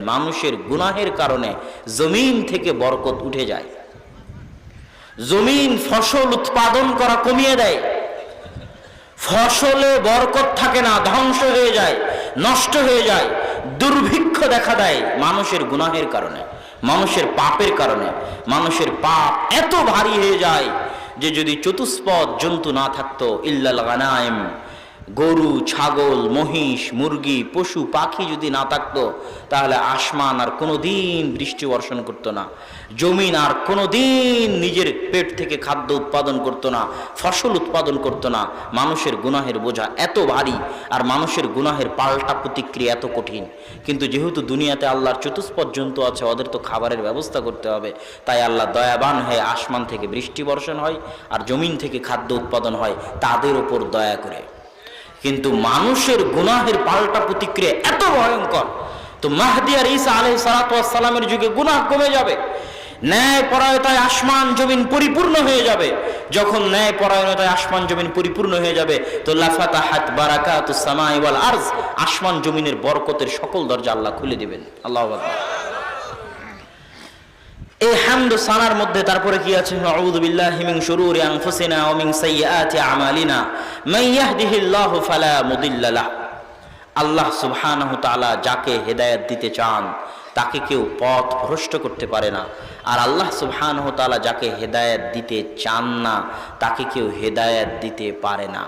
মানুষের গুনাহের কারণে জমিন থেকে বরকত উঠে যায়। জমিন ফসল উৎপাদন করা কমিয়ে দেয়। ফসলে বরকত থাকে না, ধ্বংস হয়ে যায়, নষ্ট হয়ে যায়, দুর্ভিক্ষ দেখা দেয় মানুষের গুনাহের কারণে, মানুষের পাপের কারণে। মানুষের পাপ এত ভারী হয়ে যায় যে যদি চতুষ্পদ জন্তু না থাকতো, ইল্লাল গানায়েম গরু, ছাগল, মহিষ, মুরগি, পশু, পাখি যদি না থাকতো, তাহলে আসমান আর কোনো দিন বৃষ্টি বর্ষণ করতো না। জমিন আর কোনো দিন নিজের পেট থেকে খাদ্য উৎপাদন করতো না, ফসল উৎপাদন করতো না। মানুষের গুনাহের বোঝা এত ভারী আর মানুষের গুনাহের পাল্টা প্রতিক্রিয়া এত কঠিন। কিন্তু যেহেতু দুনিয়াতে আল্লাহর চতুষ্পদ জন্তু আছে, ওদের তো খাবারের ব্যবস্থা করতে হবে। তাই আল্লাহ দয়াবান হয়ে আসমান থেকে বৃষ্টি বর্ষণ হয় আর জমিন থেকে খাদ্য উৎপাদন হয়, তাদের ওপর দয়া করে। কিন্তু মানুষের গুনাহের পাল্টা প্রতিক্রিয়া এত ভয়ঙ্কর। তো মাহদি আর ঈসা আলহ সালাতামের যুগে গুনাহ কমে যাবে। ন্যায় পরায়তায় আসমান জমিন পরিপূর্ণ হয়ে যাবে। যখন ন্যায় পরায়ণতায় আসমান জমিন পরিপূর্ণ হয়ে যাবে, তো লাফাতা হাত বারাকাত সামাই ওয়াল আরজ, আসমান জমিনের বরকতের সকল দরজা আল্লাহ খুলে দিবেন। আল্লাহ। এই হামদ সানার মধ্যে তারপরে কি আছে? আউযু বিল্লাহি মিন শুরুরি আনফুসিনা ওয়া মিন সাইয়্যাতি আমালিনা। মান ইয়াহদিহিল্লাহু ফালা মুদিল্লা লাহ আল্লাহ সুবহানাহু তাআলা যাকে হেদায়েত দিতে চান, তাকে কেউ পথ ভ্রষ্ট করতে পারে না। আর আল্লাহ সুবহানাহু তাআলা যাকে হেদায়েত দিতে চান না, তাকে কেউ হেদায়েত দিতে পারে না।